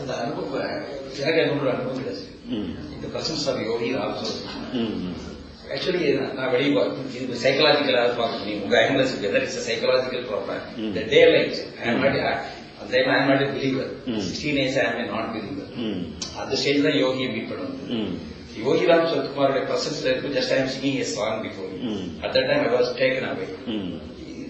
அந்த அனுபவம் எனக்கு என்னோட அனுபவம் கிடைச்சு ம். இந்த பிரசன்ஸ் ஆஃப் யோகி ஆல்சோ ம், ம். ஆக்சுவலி நான் வெளியே பார்த்து இது சைக்கலாஜிக்கலாக பார்க்க முடியும் உங்க angles whether it's psychological problem Mm. இந்த daylight I am not அந்த I am not believer Mm. Sixteen age I am not believer ம். அந்த ஸ்டேஜ் தான் யோகியை மீட் பண்ணுவது ம். யோகிராம் சரத்குமாரோட பிரசன்ஸ்ல இருக்கு just I am singing a song before Mm. At that time I was taken away hmm.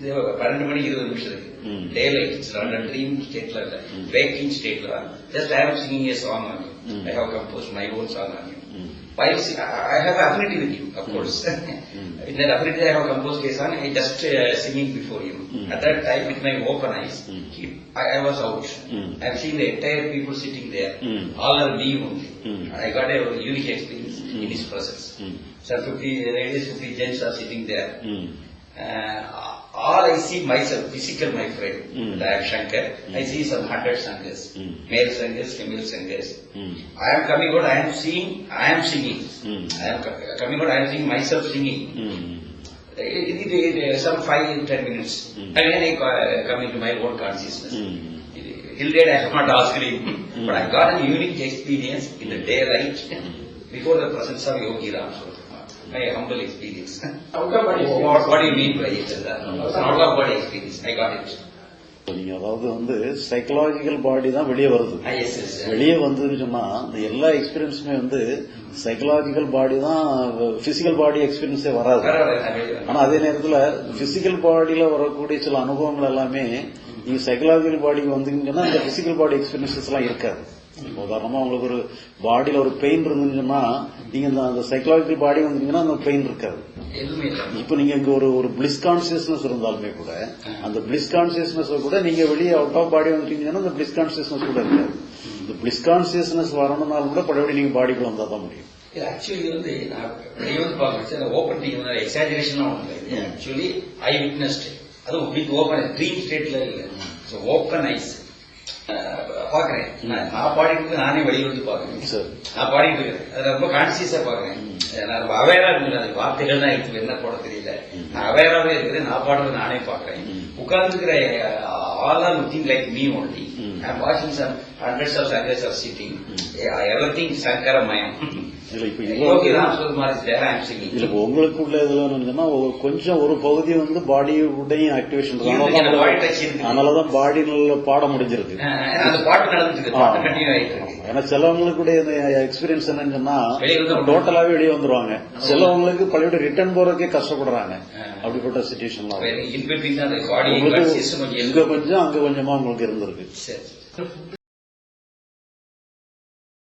இது பன்னெண்டு மணி இருபது நிமிஷத்துக்கு Mm. டே லைட் இட்ஸ் அந்த ட்ரீம் ஸ்டேட்ல இல்ல Mm. வேக்கிங் ஸ்டேட்ல just I am singing a song on you Mm. I have compose my own song on you hmm. While si- I I have affinity with you, of course. In that affinity, I have composed a song. I just uh, singing before you. Mm. At that time, with my open eyes, Mm. he- I, I was out. Mm. I have seen the entire people sitting there. Mm. All are me only. Mm. I got a unique experience Mm. in his presence. Mm. Sir, 50 ladies, 50 gents are sitting there. ம். Uh, all I see myself, physical my friend, mm. I am Shankar, mm. I see some hundred Sanghas, mm. male Sanghas, female Sanghas. Mm. I am coming out, I am seeing, I am singing. Hmm. I am coming out, I am seeing myself singing. Hmm. Eh, it, it, it, some five, ten minutes. Mm. Again I eh, come into my own consciousness. Hmm. Till date I have not asked him, but I got a unique experience in the daylight. Before the presence of Yogi Ram. My humble experience. Out of body what, what do you mean by it? Out of body experience. I got it. நீங்க அதாவது வந்து psychological பாடி தான் வெளியே வருது Ah, yes, yes. sir. வெளியே வந்ததுன்னு சொன்னா இந்த எல்லா எக்ஸ்பீரியன்ஸுமே வந்து சைக்கலாஜிக்கல் பாடி தான் பிசிக்கல் பாடி எக்ஸ்பீரியன்ஸே வராது ஆனா அதே நேரத்துல பிசிக்கல் பாடியில வரக்கூடிய சில அனுபவங்கள் எல்லாமே நீங்க சைக்கலாஜிக்கல் பாடிக்கு வந்தீங்கன்னா இந்த பிசிக்கல் பாடி எக்ஸ்பீரியன்சஸ் எல்லாம் இருக்காது இப்ப உதாரணமா உங்களுக்கு ஒரு பாடியில ஒரு பெயின் இருந்துச்சுன்னா நீங்க இந்த- அந்த சைக்கலாஜிக்கல் பாடி வந்தீங்கன்னா அந்த பெயின் இருக்காது. இப்ப நீங்க இங்க ஒரு ஒரு பிளிஸ் கான்சியஸ்னஸ் இருந்தாலுமே கூட அந்த பிளிஸ் கான்சியஸ்னஸ் கூட நீங்க வெளியே அவுட் ஆஃப் பாடி வந்துட்டீங்கன்னா அந்த பிளிஸ் கான்சியஸ்னஸ் கூட இருக்காது. இந்த பிளிஸ் கான்சியஸ்னஸ் வரணும்னாலும் கூட பழையபடி நீங்க பாடிக்குள்ள வந்தா தான் முடியும். ஆக்சுவலி வந்து நான் பார்க்கறது ஓப்பன் ஒன்று ஆக்சுவலி ஐ விட்னஸ்ட் அதுவும் வித் ஓப்பன் ட்ரீம் ஸ்டேட்ல இல்லை. ஸோ ஓப்பன் ஐஸ் பாக்குறேன் நான் பாடிட்டு நானே வெளியே வந்து பாக்குறேன் நான் பாடிட்டு இருக்கேன் அதை ரொம்ப கான்சியஸா பாக்குறேன் நான் ரொம்ப அவேரா இருக்கிறேன் அது வார்த்தைகள் தான் இருக்கு என்ன போட தெரியல. நான் அவேராவே இருக்கிறேன். நான் பாடுறது நானே பாக்குறேன் உட்கார்ந்துக்கிற all are looking like me. Only. I வாட்சிங் some hundreds of Shankars are sitting everything சங்கரமயம் இல்ல இப்ப இல்ல இப்ப உங்களுக்குள்ள இதுல கொஞ்சம் ஒரு பகுதி வந்து பாடியுடையும் ஆக்டிவேஷன். அதனாலதான் பாடி நல்ல பாட முடிஞ்சிருக்கு. ஏன்னா சிலவங்களுடைய எக்ஸ்பீரியன்ஸ் என்னன்னு சொன்னா டோட்டலாவே வெளியே வந்துருவாங்க. சிலவங்களுக்கு பழைய ரிட்டர்ன் போறதுக்கே கஷ்டப்படுறாங்க. அப்படிப்பட்ட உங்களுக்கு கொஞ்சம் இங்க கொஞ்சம் அங்க கொஞ்சமா உங்களுக்கு இருந்திருக்கு.